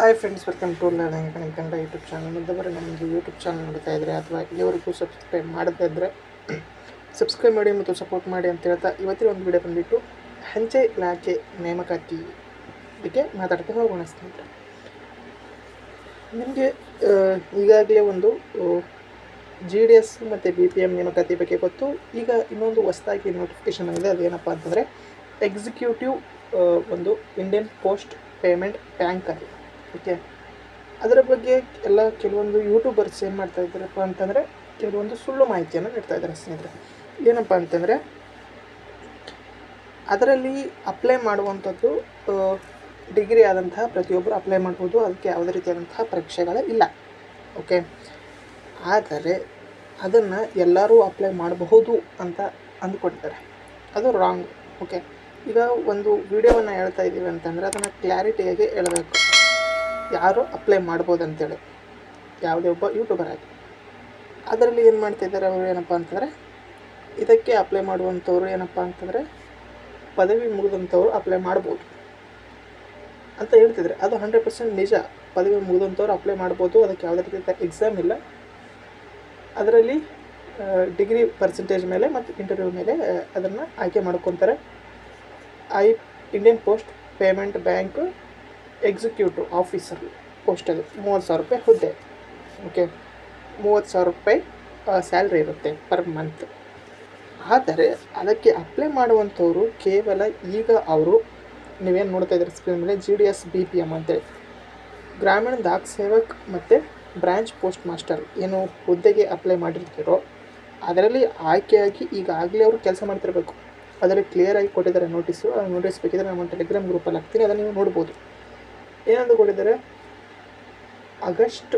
Hi friends welcome to Kannada Kanda YouTube channel ಇದ್ದವರು ನಮ್ಮದು YouTube channel ನೋಡ್ತಾ ಇದ್ದರೆ ಅಥವಾ ಇಲ್ಲಿವರೆಗೂ ಸಬ್ಸ್ಕ್ರೈಬ್ ಮಾಡದೇ ಇದ್ದರೆ ಸಬ್ಸ್ಕ್ರೈಬ್ ಮಾಡಿ ಮತ್ತು ಸಪೋರ್ಟ್ ಮಾಡಿ ಅಂತ ಹೇಳ್ತಾ ಇವತ್ತಿನ ಒಂದು ವಿಡಿಯೋ ಬಂದುಬಿಟ್ಟು ಅಂಚೆ ಇಲಾಖೆ ನೇಮಕಾತಿ ಬಗ್ಗೆ ಮಾತಾಡ್ತಾ ಹೋಗೋಣ ಸ್ನೇಹಿತರೆ. ನಿಮಗೆ ಈಗಾಗಲೇ ಒಂದು ಜಿ ಡಿ ಎಸ್ ಮತ್ತು ಬಿ ಪಿ ಎಂ ನೇಮಕಾತಿ ಬಗ್ಗೆ ಗೊತ್ತು. ಈಗ ಇನ್ನೊಂದು ಹೊಸದಾಗಿ ನೋಟಿಫಿಕೇಶನ್ ಆಗಿದೆ ಅದೇನಪ್ಪ ಅಂತಂದರೆ ಎಕ್ಸಿಕ್ಯೂಟಿವ್ ಒಂದು ಇಂಡಿಯನ್ ಪೋಸ್ಟ್ ಪೇಮೆಂಟ್ ಬ್ಯಾಂಕ್ ಅದು ಓಕೆ. ಅದರ ಬಗ್ಗೆ ಎಲ್ಲ ಕೆಲವೊಂದು ಯೂಟ್ಯೂಬರ್ಸ್ ಏನು ಮಾಡ್ತಾ ಇದ್ದಾರಪ್ಪ ಅಂತಂದರೆ ಕೆಲವೊಂದು ಸುಳ್ಳು ಮಾಹಿತಿಯನ್ನು ನೀಡ್ತಾ ಇದ್ದಾರೆ ಸ್ನೇಹಿತರೆ. ಏನಪ್ಪ ಅಂತಂದರೆ, ಅದರಲ್ಲಿ ಅಪ್ಲೈ ಮಾಡುವಂಥದ್ದು ಡಿಗ್ರಿ ಆದಂತಹ ಪ್ರತಿಯೊಬ್ಬರು ಅಪ್ಲೈ ಮಾಡ್ಬೋದು. ಅದಕ್ಕೆ ಯಾವುದೇ ರೀತಿಯಾದಂತಹ ಪರೀಕ್ಷೆಗಳೇ ಇಲ್ಲ. ಓಕೆ. ಆದರೆ, ಅದನ್ನು ಎಲ್ಲರೂ ಅಪ್ಲೈ ಮಾಡಬಹುದು ಅಂತ ಅಂದ್ಕೊಂಡಿದ್ದಾರೆ. ಅದು ರಾಂಗ್ ಓಕೆ. ಈಗ ಒಂದು ವಿಡಿಯೋವನ್ನು ಹೇಳ್ತಾ ಇದ್ದೀವಿ ಅಂತಂದರೆ, ಅದನ್ನು ಕ್ಲಾರಿಟಿಯಾಗಿ ಹೇಳಬೇಕು. ಯಾರು ಅಪ್ಲೈ ಮಾಡ್ಬೋದು ಅಂತೇಳಿ ಯಾವುದೇ ಒಬ್ಬ ಯೂಟ್ಯೂಬರ್ ಆಗಿ. ಅದರಲ್ಲಿ ಏನು ಮಾಡ್ತಿದ್ದಾರೆ ಅವರು ಏನಪ್ಪ ಅಂತಂದರೆ, ಇದಕ್ಕೆ ಅಪ್ಲೈ ಮಾಡುವಂಥವ್ರು ಏನಪ್ಪ ಅಂತಂದರೆ, ಪದವಿ ಮುಗಿದಂಥವ್ರು ಅಪ್ಲೈ ಮಾಡ್ಬೋದು. ಅಂತ ಹೇಳ್ತಿದ್ರೆ ಅದು ಹಂಡ್ರೆಡ್ ಪರ್ಸೆಂಟ್ ನಿಜ. ಪದವಿ ಮುಗಿದಂಥವ್ರು ಅಪ್ಲೈ ಮಾಡ್ಬೋದು. ಅದಕ್ಕೆ ಯಾವುದೇ ರೀತಿಯ ಎಕ್ಸಾಮ್ ಇಲ್ಲ. ಅದರಲ್ಲಿ ಡಿಗ್ರಿ ಪರ್ಸೆಂಟೇಜ್ ಮೇಲೆ ಮತ್ತು ಇಂಟರ್ವ್ಯೂ ಮೇಲೆ ಅದನ್ನು ಆಯ್ಕೆ ಮಾಡ್ಕೊತಾರೆ. I Indian post payment bank executive officer post ಮೂವತ್ತು ಸಾವಿರ ರೂಪಾಯಿ ಹುದ್ದೆ. ಓಕೆ ಮೂವತ್ತು ಸಾವಿರ ರೂಪಾಯಿ ಸ್ಯಾಲ್ರಿ ಇರುತ್ತೆ ಪರ್ ಮಂತ್ ಆದರೆ ಅದಕ್ಕೆ ಅಪ್ಲೈ ಮಾಡುವಂಥವರು ಕೇವಲ ಈಗ ಅವರು, ನೀವೇನು ನೋಡ್ತಾ ಇದ್ದೀರಿ ಸ್ಕ್ರೀನ್ ಮೇಲೆ G D S B P M ಅಂತೇಳಿ. ಗ್ರಾಮೀಣ ದಾಖ್ ಸೇವಕ್ ಮತ್ತು ಬ್ರಾಂಚ್ ಪೋಸ್ಟ್ ಮಾಸ್ಟರ್ ಏನು ಹುದ್ದೆಗೆ ಅಪ್ಲೈ ಮಾಡಿರ್ತೀರೋ, ಅದರಲ್ಲಿ ಆಯ್ಕೆಯಾಗಿ ಈಗಾಗಲೇ ಅವರು ಕೆಲಸ ಮಾಡ್ತಿರಬೇಕು. ಅದರಲ್ಲಿ ಕ್ಲಿಯರಾಗಿ ಕೊಟ್ಟಿದ್ದಾರೆ ನೋಟಿಸು ಆ ನೋಟಿಸ್ ಬೇಕಿದ್ರೆ ನಮ್ಮ ಟೆಲಿಗ್ರಾಮ್ ಗ್ರೂಪಲ್ಲಿ ಹಾಕ್ತೀನಿ, ಅದನ್ನು ನೀವು ನೋಡ್ಬೋದು. ಏನಂತ ಕೊಟ್ಟಿದ್ದಾರೆ ಆಗಸ್ಟ್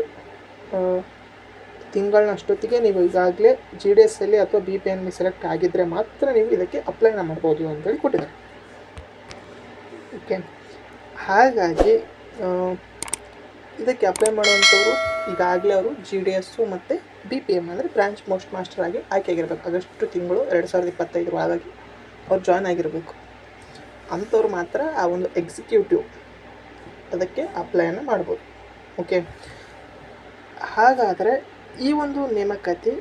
ತಿಂಗಳನ್ನಷ್ಟೊತ್ತಿಗೆ ನೀವು ಈಗಾಗಲೇ ಜಿ ಡಿ ಎಸ್ ಅಲ್ಲಿ ಅಥವಾ ಬಿ ಪಿ ಎನ್ ಸೆಲೆಕ್ಟ್ ಆಗಿದ್ದರೆ ಮಾತ್ರ ನೀವು ಇದಕ್ಕೆ ಅಪ್ಲೈನ ಮಾಡ್ಬೋದು ಅಂತೇಳಿ ಕೊಟ್ಟಿದ್ದಾರೆ ಓಕೆ ಹಾಗಾಗಿ ಇದಕ್ಕೆ ಅಪ್ಲೈ ಮಾಡುವಂಥವ್ರು ಈಗಾಗಲೇ ಅವರು ಜಿ ಡಿ ಎಸ್ಸು ಮತ್ತು ಬಿ ಪಿ ಎಂ ಅಂದರೆ ಬ್ರಾಂಚ್ ಮೋಸ್ಟ್ ಮಾಸ್ಟರ್ ಆಗಿ ಆಗಿರಬೇಕು. ಆಗಸ್ಟ್ ತಿಂಗಳು ಎರಡು ಸಾವಿರದ ಇಪ್ಪತ್ತೈದರ ಒಳಗಾಗಿ ಅವ್ರು ಜಾಯ್ನ್ ಆಗಿರಬೇಕು. ಅಂಥವ್ರು ಮಾತ್ರ ಆ ಒಂದು ಎಕ್ಸಿಕ್ಯೂಟಿವ್ ಅದಕ್ಕೆ ಅಪ್ಲೈಯನ್ನು ಮಾಡ್ಬೋದು. ಓಕೆ ಹಾಗಾದರೆ ಈ ಒಂದು ನೇಮಕಾತಿ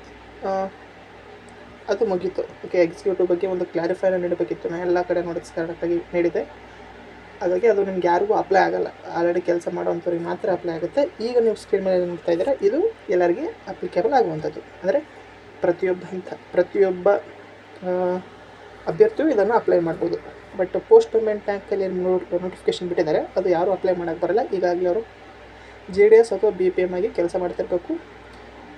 ಅದು ಮುಗೀತು. ಓಕೆ ಎಕ್ಸಿಕ್ಯೂಟಿವ್ ಬಗ್ಗೆ ಒಂದು ಕ್ಲಾರಿಫೈನ ನೀಡಬೇಕಿತ್ತು. ನಾನು ಎಲ್ಲ ಕಡೆ ನೋಡಿಸ್ ಕರೆಕ್ಟಾಗಿ ನೀಡಿದೆ. ಹಾಗಾಗಿ ಅದು ನಿಮ್ಗೆ ಯಾರಿಗೂ ಅಪ್ಲೈ ಆಗಲ್ಲ. ಆಲ್ರೆಡಿ ಕೆಲಸ ಮಾಡುವಂಥವ್ರಿಗೆ ಮಾತ್ರ ಅಪ್ಲೈ ಆಗುತ್ತೆ. ಈಗ ನೀವು ಸ್ಕ್ರೀನ್ ಮೇಲೆ ನೋಡ್ತಾ ಇದ್ದೀರಾ, ಇದು ಎಲ್ಲರಿಗೆ ಅಪ್ಲಿಕೇಬಲ್ ಆಗುವಂಥದ್ದು. ಅಂದರೆ ಪ್ರತಿಯೊಬ್ಬ ಇಂಥ ಪ್ರತಿಯೊಬ್ಬ ಅಭ್ಯರ್ಥಿಯು ಇದನ್ನು ಅಪ್ಲೈ ಮಾಡ್ಬೋದು. ಬಟ್ ಪೋಸ್ಟ್ ಪೇಮೆಂಟ್ ಬ್ಯಾಂಕಲ್ಲಿ ನೋಟಿಫಿಕೇಶನ್ ಬಿಟ್ಟಿದ್ದಾರೆ, ಅದು ಯಾರೂ ಅಪ್ಲೈ ಮಾಡೋಕ್ಕೆ ಬರಲ್ಲ. ಈಗಾಗಲೇ ಅವರು ಜಿ ಡಿ ಎಸ್ ಅಥವಾ ಬಿ ಪಿ ಎಂ ಆಗಿ ಕೆಲಸ ಮಾಡ್ತಿರ್ಬೇಕು.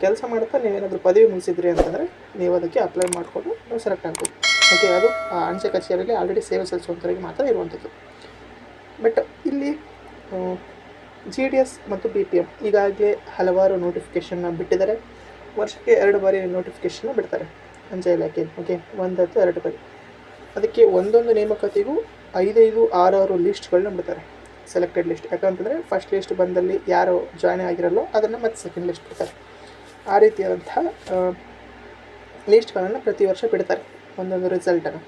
ಕೆಲಸ ಮಾಡ್ತಾ ನೀವೇನಾದರೂ ಪದವಿ ಮುಗಿಸಿದ್ರಿ ಅಂತಂದರೆ ನೀವು ಅದಕ್ಕೆ ಅಪ್ಲೈ ಮಾಡಿಕೊಂಡು ನೀವು ಸೆಲೆಕ್ಟ್ ಆಗ್ಬೋದು. ಓಕೆ ಅದು ಆ ಅಂಚೆ ಕಚೇರಿಯಲ್ಲಿ ಆಲ್ರೆಡಿ ಸೇವೆ ಸಲ್ಲಿಸುವಂಥವ್ರಿಗೆ ಮಾತ್ರ ಇರುವಂಥದ್ದು. ಬಟ್ ಇಲ್ಲಿ ಜಿ ಡಿ ಎಸ್ ಮತ್ತು ಬಿ ಪಿ ಎಂ ಈಗಾಗಲೇ ಹಲವಾರು ನೋಟಿಫಿಕೇಷನ್ನ ಬಿಟ್ಟಿದ್ದಾರೆ. ವರ್ಷಕ್ಕೆ ಎರಡು ಬಾರಿ ನೋಟಿಫಿಕೇಷನ್ನ ಬಿಡ್ತಾರೆ ಅಂಚೆ ಇಲಾಖೆ ಓಕೆ ಒಂದು ಅಥವಾ ಎರಡು ಬಾರಿ. ಅದಕ್ಕೆ ಒಂದೊಂದು ನೇಮಕಾತಿಗೂ ಐದೈದು, ಆರಾರು ಲಿಸ್ಟ್ಗಳನ್ನ ಬಿಡ್ತಾರೆ. ಸೆಲೆಕ್ಟೆಡ್ ಲಿಸ್ಟ್ ಯಾಕಂತಂದರೆ ಫಸ್ಟ್ ಲಿಸ್ಟ್ ಬಂದಲ್ಲಿ ಯಾರು ಜಾಯ್ನ್ ಆಗಿರಲ್ಲೋ ಅದನ್ನು ಮತ್ತೆ ಸೆಕೆಂಡ್ ಲಿಸ್ಟ್ ಬಿಡ್ತಾರೆ. ಆ ರೀತಿಯಾದಂತಹ ಲಿಸ್ಟ್ಗಳನ್ನು ಪ್ರತಿ ವರ್ಷ ಬಿಡ್ತಾರೆ ಒಂದೊಂದು ರಿಸಲ್ಟನ್ನು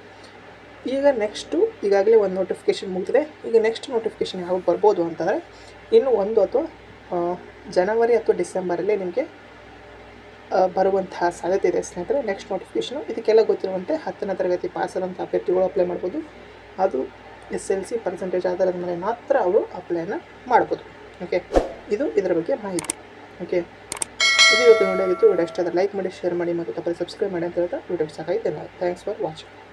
ಈಗ ನೆಕ್ಸ್ಟು ಈಗಾಗಲೇ ಒಂದು ನೋಟಿಫಿಕೇಷನ್ ಮುಗಿದಿದೆ. ಈಗ ನೆಕ್ಸ್ಟ್ ನೋಟಿಫಿಕೇಷನ್ ಯಾವಾಗ ಬರ್ಬೋದು ಅಂತಂದರೆ ಇನ್ನು ಒಂದು ಅಥವಾ ಜನವರಿ ಅಥವಾ ಡಿಸೆಂಬರಲ್ಲಿ ನಿಮಗೆ ಬರುವಂತಹ ಸಾಧ್ಯತೆ ಇದೆ ಸ್ನೇಹಿತರೆ. ನೆಕ್ಸ್ಟ್ ನೋಟಿಫಿಕೇಷನು ಇದಕ್ಕೆಲ್ಲ ಗೊತ್ತಿರುವಂತೆ ಹತ್ತನೇ ತರಗತಿ ಪಾಸಾದಂಥ ಅಭ್ಯರ್ಥಿಗಳು ಅಪ್ಲೈ ಮಾಡ್ಬೋದು. ಅದು ಎಸ್ ಎಲ್ ಸಿ ಪರ್ಸೆಂಟೇಜ್ ಆಧಾರದ ಮೇಲೆ ಮಾತ್ರ ಅವರು ಅಪ್ಲೈನ ಮಾಡ್ಬೋದು. ಓಕೆ ಇದು ಇದರ ಬಗ್ಗೆ ಮಾಹಿತಿ. ಓಕೆ ಇದು ಇವತ್ತು ನೋಡೋದಿತ್ತು ವಿಡಿಯೋ ಇಷ್ಟ ಲೈಕ್ ಮಾಡಿ ಶೇರ್ ಮಾಡಿ ಮತ್ತು ತಪ್ಪದೆ ಸಬ್ಸ್ಕ್ರೈಬ್ ಮಾಡಿ ಅಂತ ಹೇಳ್ತಾ ವಿಡಿಯೋ ಸಾಕಾಗಿದೆ ಥ್ಯಾಂಕ್ಸ್ ಫಾರ್ ವಾಚಿಂಗ್